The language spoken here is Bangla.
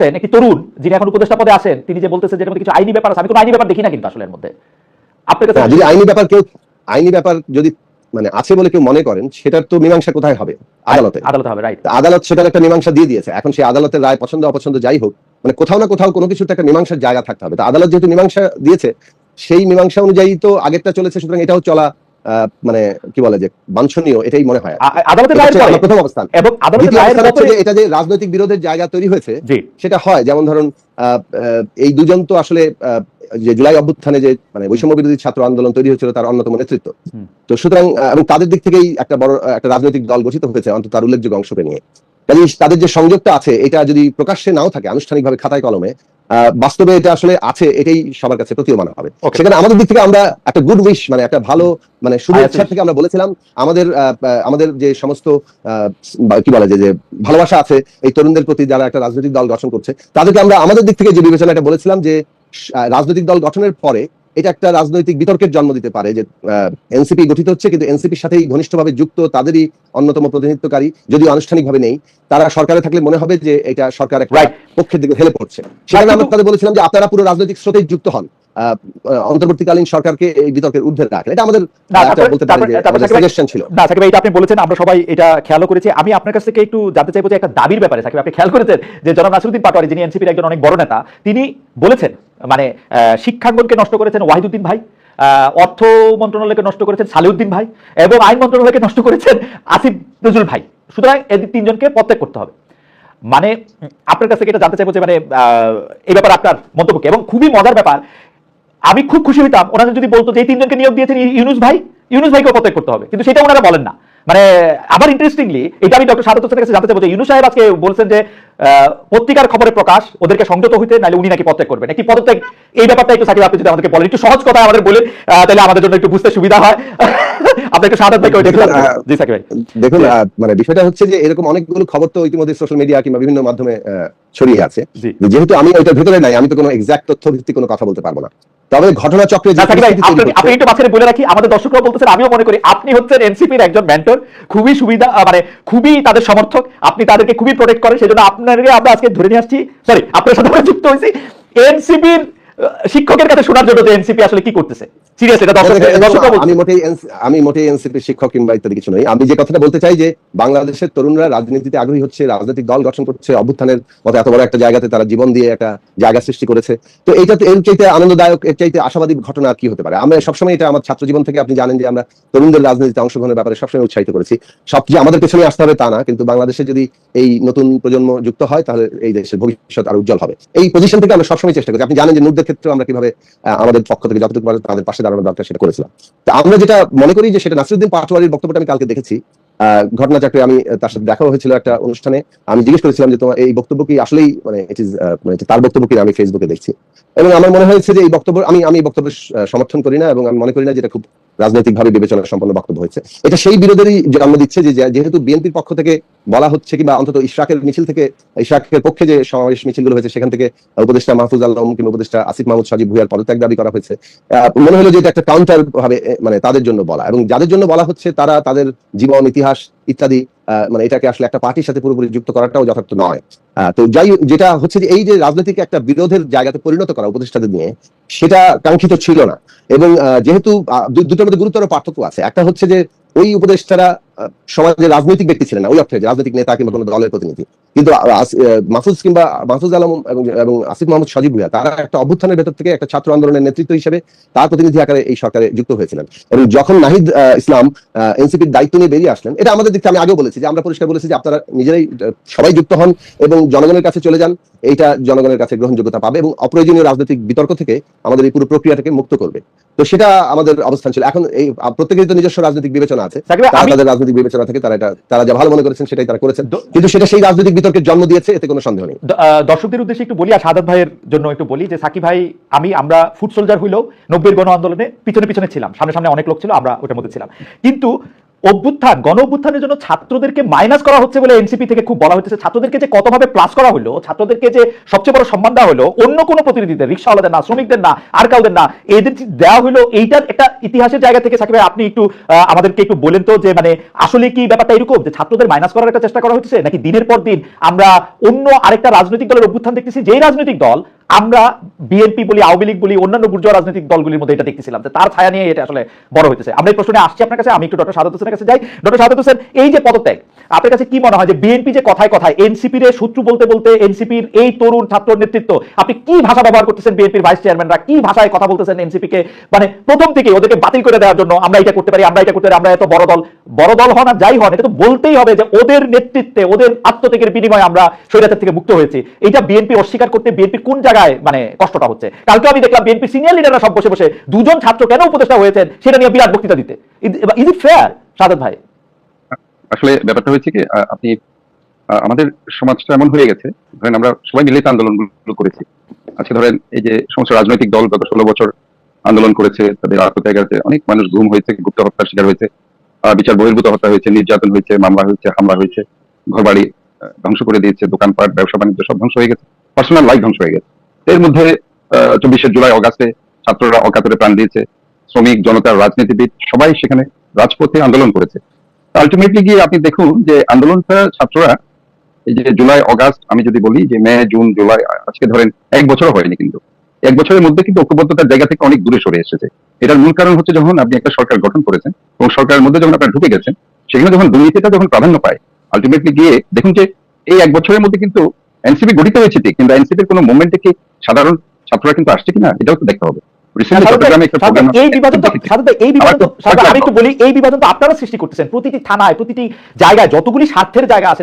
দেখছেন একটি তরুণ যিনি এখন উপদেষ্টা পদে আছেন তিনি যে বলতেছেন যে কিছু আইনি ব্যাপার আছে আমি কোনো আইনি ব্যাপার দেখি না কিন্তু আসলে এর মধ্যে। আপনার কাছে যদি আইনি ব্যাপার কেউ আইনি ব্যাপার যদি মানে আছে বলে কেউ মনে করেন সেটার তো মীমাংসা কোথায় হবে? আদালতে। আদালতে হবে রাইট আদালত সেটার একটা মীমাংসা দিয়ে দিয়েছে। এখন সেই আদালতের রায় পছন্দ অপছন্দ যাই হোক মানে কোথাও না কোথাও কোনো কিছুর তো একটা মীমাংসার জায়গা থাকতে হবে। তা আদালত যেহেতু মীমাংসা দিয়েছে সেই মীমাংসা অনুযায়ী তো আগেরটা চলেছে সুতরাং এটাও চলা মানে কি বলে যে বাঞ্ছনীয় এটাই মনে হয় আদালতের রায়ের প্রথম অবস্থান। এবং আদালতের রায়ের এটা যে রাজনৈতিক বিরোধের জায়গা তৈরি হয়েছে সেটা হয়। যেমন ধরুন এই দুজন তো আসলে যে জুলাই অভ্যুত্থানে যে মানে বৈষম্য বিরোধী ছাত্র আন্দোলন তৈরি হয়েছিল তার অন্যতম নেতৃত্ব। তো সুতরাং এবং তাদের দিক থেকেই একটা বড় একটা রাজনৈতিক দল গঠিত হয়েছে অন্তত তার উল্লেখযোগ্য অংশকে নিয়ে কাজে তাদের যে সংযোগটা আছে এটা যদি প্রকাশ্যে নাও থাকে আনুষ্ঠানিকভাবে খাতায় কলমে বাস্তবে এটা আসলে আছে এটাই সবার কাছে প্রতীয়মান হবে। সেখানে আমাদের দিক থেকে আমরা একটা গুড উইশ মানে একটা ভালো মানে শুভেচ্ছা থেকে আমরা বলেছিলাম আমাদের আহ, আহ, আমাদের যে সমস্ত আহ, কি বলে যে ভালোবাসা আছে এই তরুণদের প্রতি যারা একটা রাজনৈতিক দল গঠন করছে তাদেরকে আমরা আমাদের দিক থেকে যে বিবেচনাটা বলেছিলাম যে রাজনৈতিক দল গঠনের পরে এটা একটা রাজনৈতিক বিতর্কের জন্ম দিতে পারে যে এনসিপি গঠিত হচ্ছে কিন্তু এনসিপির সাথেই ঘনিষ্ঠভাবে যুক্ত তাদেরই অন্যতম প্রতিনিধিত্বকারী যদিও আনুষ্ঠানিকভাবে নেই তারা সরকারে থাকলে মনে হবে যে এটা সরকার একটা পক্ষের দিকে হেলে পড়ছে। সেখানে আমরা তাদের বলেছিলাম যে আপনারা পুরো রাজনৈতিক স্রোতেই যুক্ত হন। অন্তর্বর্তীকালীন সরকারকে এই বিতর্কের ঊর্ধ্বে রাখেন এটা আমাদের বলতে সাজেশন ছিল। না সাকিব এটা আপনি বলেছেন আমরা সবাই এটা খেয়ালও করেছি। আমি আপনার কাছ থেকে একটু জানতে চাইব যে একটা দাবির ব্যাপারে সাকিব আপনি খেয়াল করেছেন যে জনাব নাসিরুদ্দিন পাটোয়ারি যিনি এনসিপির একজন অনেক বড় নেতা তিনি বলেছেন মানে শিক্ষাঙ্গনকে নষ্ট করেছেন ওয়াহিদুদ্দিন ভাই অর্থ মন্ত্রণালয়কে নষ্ট করেছেন সালিউদ্দিন ভাই এবং আইন মন্ত্রণালয়কে নষ্ট করেছেন আসিফ নজরুল ভাই। সুতরাং এদের তিনজনকে প্রত্যেক করতে হবে। মানে আপনার কাছে এটা জানতে চাইব যে মানে এই ব্যাপারে আপনার মন্তব্য কি? এবং খুবই মজার ব্যাপার, আমি খুব খুশি হইতাম, ওনারা যদি বলতো যে এই তিনজনকে নিয়োগ দিয়েছেন ইউনুস ভাই, ইউনুস ভাইকে প্রত্যেক করতে হবে। কিন্তু সেটা ওনারা বলেন না। মানে আবার ইন্টারেস্টিংলি এটা আমি ডক্টর সারদ হোসেনের কাছে জানতে চাইব যে ইউনুস সাহেব আজকে বলছেন যে পত্রিকার খবরে প্রকাশ ওদেরকে সংযত হইতে নাহলে উনি নাকি পত্যাগ করবেন একটি পদত্যাগ এই ব্যাপারটা একটু সাকিব আপনি যদি আমাদেরকে বলেন একটু সহজ কথা আমাদের বলে তাহলে আমাদের জন্য একটু বুঝতে সুবিধা হয়। আপনি একটু সারদ ভাইকে একটু জি সাকিব ভাই। দেখুন মানে বিষয়টা হচ্ছে যে এরকম অনেকগুলো খবর তো ইতিমধ্যে সোশ্যাল মিডিয়া কিংবা বিভিন্ন মাধ্যমে ছড়িয়ে আছে। যেহেতু আমি ওইটার ভেতরে নাই আমি তো কোনো এক্সাক্ট তথ্য ভিত্তিক কোনো কথা বলতে পারব না। তবে ঘটনা চক্রে আপনি- একটু মাঝখানে বলে রাখি। আমাদের দর্শকরা বলতেছেন আমিও মনে করি আপনি হচ্ছেন এনসিপির একজন মেন্টর খুবই সুবিধা মানে খুবই তাদের সমর্থক। আপনি তাদেরকে খুবই প্রোটেক্ট করেন সেজন্য আপনাকে আমরা আজকে ধরে নিয়ে আসছি। সরি আপনার সাথে যুক্ত হয়েছি। এনসিপির শিক্ষকের কাছে শোনার জন্য যে এনসিপি আসলে কি করতেছে? সিরিয়াস এটা দর্শক আমি মোটেই আমি মোটেই এনসিপি শিক্ষক কিংবা ইত্যাদি কিছু নই। আমি যে কথাটা বলতে চাই যে বাংলাদেশের তরুণরা রাজনীতিতে আগ্রহী হচ্ছে রাজনৈতিক দল গঠন করছে অভ্যুত্থানের মতো এত বড় একটা জায়গাতে তারা জীবন দিয়ে একটা জায়গা সৃষ্টি করেছে। তো এইটা তো এর চাইতে আনন্দদায়ক এর চাইতে আশাবাদী ঘটনা আর কি হতে পারে? আমরা সবসময় এটা আমার ছাত্র জীবন থেকে আপনি জানেন যে আমরা তরুণদের রাজনীতিতে অংশগ্রহণের ব্যাপারে সবসময় উৎসাহিত করেছি। সব যে আমাদের পেছনে আসতে হবে তা না কিন্তু বাংলাদেশে যদি এই নতুন প্রজন্ম যুক্ত হয় তাহলে এই দেশের ভবিষ্যৎ আরও উজ্জ্বল হবে। এই পজিশন থেকে আমরা সবসময় চেষ্টা করি। আপনি জানেন যে নুরদের ক্ষেত্রে আমরা কীভাবে আমাদের পক্ষ থেকে যতটুকু পারে তাদের পাশে দাঁড়ানোর দরকার সেটা করেছিলাম। তো আমরা যেটা মনে করি যে সেটা নাসিরুদ্দিন পাটোয়ারির বক্তব্যটা আমি কালকে দেখেছি। ঘটনা চাকরি আমি তার সাথে দেখা হয়েছিল একটা অনুষ্ঠানে। আমি জিজ্ঞেস করেছিলাম যে তোমার এই বক্তব্য কি আসলেই মানে ইট ইজ মানে তার বক্তব্য কি আমি ফেসবুকে দেখছি। এবং আমার মনে হয়েছে যে এই বক্তব্য, আমি আমি এই বক্তব্য সমর্থন করি না এবং আমি মনে করি না যেটা খুব রাজনৈতিকভাবে বিবেচনা সম্পন্ন বক্তব্য হয়েছে। এটা সেই বিরোধেরই জন্ম দিচ্ছে যে যেহেতু বিএনপির পক্ষ থেকে বলা হচ্ছে কিংবা অন্তত ইশরাকের মিছিল থেকে, ইশরাকের পক্ষে যে সমাবেশ মিছিলগুলো হয়েছে, সেখান থেকে উপদেষ্টা মাহফুজ আলম কিংবা উপদেষ্টা আসিফ মাহমুদ সাজিব ভুইয়ার পদত্যাগ দাবি করা হয়েছে। মনে হলো যে এটা একটা কাউন্টার ভাবে মানে তাদের জন্য বলা। এবং যাদের জন্য বলা হচ্ছে, তারা তাদের জীবন, ইতিহাস ইত্যাদি মানে এটাকে আসলে একটা পার্টির সাথে পুরোপুরি যুক্ত করাটাও যথার্থ নয়। তো যাই যেটা হচ্ছে যে এই যে রাজনৈতিক একটা বিরোধের জায়গাতে পরিণত করা উপদেষ্টাদের নিয়ে, সেটা কাঙ্ক্ষিত ছিল না। এবং যেহেতু দুটোর মধ্যে গুরুতর পার্থক্য আছে। একটা হচ্ছে যে ওই উপদেষ্টারা আহ, সমাজের রাজনৈতিক ব্যক্তি ছিলেন না ওই অর্থে রাজনৈতিক নেতা কিংবা কোনো দলের প্রতিনিধি। কিন্তু মাহফুজ কিংবা মাহফুজ আলম এবং আসিফ মোহাম্মদ সজীব ভুইয়া তারা একটা অভ্যুত্থানের ভেতর থেকে একটা ছাত্র আন্দোলনের নেতৃত্ব হিসেবে তার প্রতিনিধি আকারে এই সরকারে যুক্ত হয়েছিলেন। এবং যখন নাহিদ ইসলাম এনসিপির দায়িত্ব নিয়ে বেরিয়ে আসলেন এটা আমাদের দিক আমি আগেও বলেছি যে আমরা পরিষ্কার বলেছি যে আপনারা নিজেরাই সবাই যুক্ত হন এবং জনগণের কাছে চলে যান এইটা জনগণের কাছে গ্রহণযোগ্যতা পাবে এবং অপ্রয়োজনীয় রাজনৈতিক বিতর্ক থেকে আমাদের এই পুরো প্রক্রিয়াটাকে মুক্ত করবে। তো সেটা আমাদের অবস্থান ছিল। এখন এই প্রত্যেকের তো নিজস্ব রাজনৈতিক বিবেচনা আছে। তাদের রাজনৈতিক বিবেচনা থেকে তারা এটা তারা যা ভালো মনে করেছেন সেটাই তারা করেছেন। কিন্তু সেটা সেই রাজনৈতিক বিতর্কের জন্ম দিয়েছে এতে কোনো সন্দেহ নেই। আহ, দর্শকদের উদ্দেশ্যে একটু বলি আর সাদাত ভাইয়ের জন্য একটু বলি যে সাকিব ভাই আমি আমরা ফুড সোলজার হইলেও নব্বই গণ আন্দোলনে পিছনে পিছনে ছিলাম। সামনে সামনে অনেক লোক ছিল আমরা ওটার মধ্যে ছিলাম। কিন্তু অভ্যুত্থান গণ অভ্যুত্থানের জন্য ছাত্রদেরকে মাইনাস করা হচ্ছে বলে এনসিপি থেকে খুব বলা হচ্ছে। ছাত্রদেরকে যে কতভাবে প্লাস করা হলো, ছাত্রদেরকে যে সবচেয়ে বড় সম্মান দেওয়া হলো, অন্য কোনো প্রতিনিধিদের, রিক্সাওয়ালাদের না, শ্রমিকদের না, আর কাউদের না, এদের দেওয়া হলো, এইটার একটা ইতিহাসের জায়গা থেকে সাকিব আপনি একটু আমাদেরকে একটু বলেন তো যে মানে আসলে কি ব্যাপারটা এরকম? যে ছাত্রদের মাইনাস করার একটা চেষ্টা করা হচ্ছে, নাকি দিনের পর দিন আমরা অন্য আরেকটা রাজনৈতিক দলের অভ্যুত্থান দেখতেছি? যেই রাজনৈতিক দল, আমরা বিএনপি বলি, আওয়ামী লীগ বলি, অন্যান্য বুর্জোয়া রাজনৈতিক দলগুলির মধ্যে এটা দেখতেছিলাম। যে তার ছায়া নিয়ে এটা আসলে বড় হইতেছে। আমরা এই প্রশ্নে আসছি আপনার কাছে, আমি একটু ডক্টর সাদত হোসেনের কাছে যাই ডক্টর সাদত হোসেন এই যে পদত্যাগ আপনার কাছে কি মনে হয় যে বিএনপি যে কথায় কথায় এনসিপির শত্রু বলতে বলতে এনসিপির এই তরুণ ছাত্র নেতৃত্ব, আপনি কি ভাষা ব্যবহার করতেছেন বিএনপির ভাইস চেয়ারম্যানরা কি ভাষায় কথা বলতেছেন এনসিপি কে? মানে প্রথম থেকে ওদেরকে বাতিল করে দেওয়ার জন্য আমরা এটা করতে পারি, আমরা এটা করতে পারি, আমরা এত বড় দল বড় দল হন আর যাই হন, এটা তো বলতেই হবে যে ওদের নেতৃত্বে, ওদের আত্মত্যাগের বিনিময়ে আমরা স্বৈরাচার থেকে মুক্ত হয়েছি। এটা বিএনপি অস্বীকার করতে বিএনপি কোন জায়গায় মানে কষ্টটা হচ্ছে? কালকে আমি দেখলাম বিএনপি সিনিয়র লিডাররা সব বসে বসে দুজন ছাত্র কেন উপদেষ্টা হয়েছেন সেটা নিয়ে বিরাট বক্তৃতা দিতে। ইজ ইট ফেয়ার সাদত ভাই? আসলে ব্যাপারটা হয়েছে কি আপনি আমাদের সমাজটা এমন হয়ে গেছে ধরেন আমরা সবাই মিলে আন্দোলনগুলো করেছি আজকে ধরেন এই যে সমস্ত রাজনৈতিক দল গত ষোলো বছর আন্দোলন করেছে তাদের আত্মত্যাগ আছে অনেক মানুষ ঘুম হয়েছে গুপ্ত হত্যার শিকার হয়েছে বিচার বহির্ভূত হত্যা হয়েছে নির্যাতন হয়েছে মামলা হয়েছে হামলা হয়েছে ঘরবাড়ি আহ, ধ্বংস করে দিয়েছে দোকানপাট ব্যবসা বাণিজ্য সব ধ্বংস হয়ে গেছে পার্সোনাল লাইফ ধ্বংস হয়ে গেছে। এর মধ্যে চব্বিশে জুলাই অগাস্টে ছাত্ররা অকাতরে প্রাণ দিয়েছে শ্রমিক জনতা রাজনীতিবিদ সবাই সেখানে রাজপথে আন্দোলন করেছে। আলটিমেটলি গিয়ে আপনি দেখুন যে আন্দোলনটা ছাত্ররা, এই যে জুলাই, অগাস্ট, আমি যদি বলি যে মে, জুন, জুলাই, আজকে ধরেন এক বছরও হয়নি কিন্তু। এক বছরের মধ্যে কিন্তু ঐক্যবদ্ধতার জায়গা থেকে অনেক দূরে সরে এসেছে। এটার মূল কারণ হচ্ছে যখন আপনি একটা সরকার গঠন করেছেন এবং সরকারের মধ্যে যখন আপনারা ঢুকে গেছেন, সেখানে যখন দুর্নীতিটা যখন প্রাধান্য পায় আলটিমেটলি গিয়ে দেখুন যে এই এক বছরের মধ্যে কিন্তু এনসিপি গঠিত হয়েছে ঠিক, কিন্তু এনসিপির কোনো মুভমেন্টে কি সাধারণ ছাত্ররা কিন্তু আসছে কিনা, এটাও তো দেখতে হবে। বিভাজন বিভাজন আমি একটু বলি এই বিভাজন তো আপনারা সৃষ্টি করতেছেন। প্রতিটি থানায় প্রতিটি জায়গায় যতগুলি স্বার্থের জায়গা আছে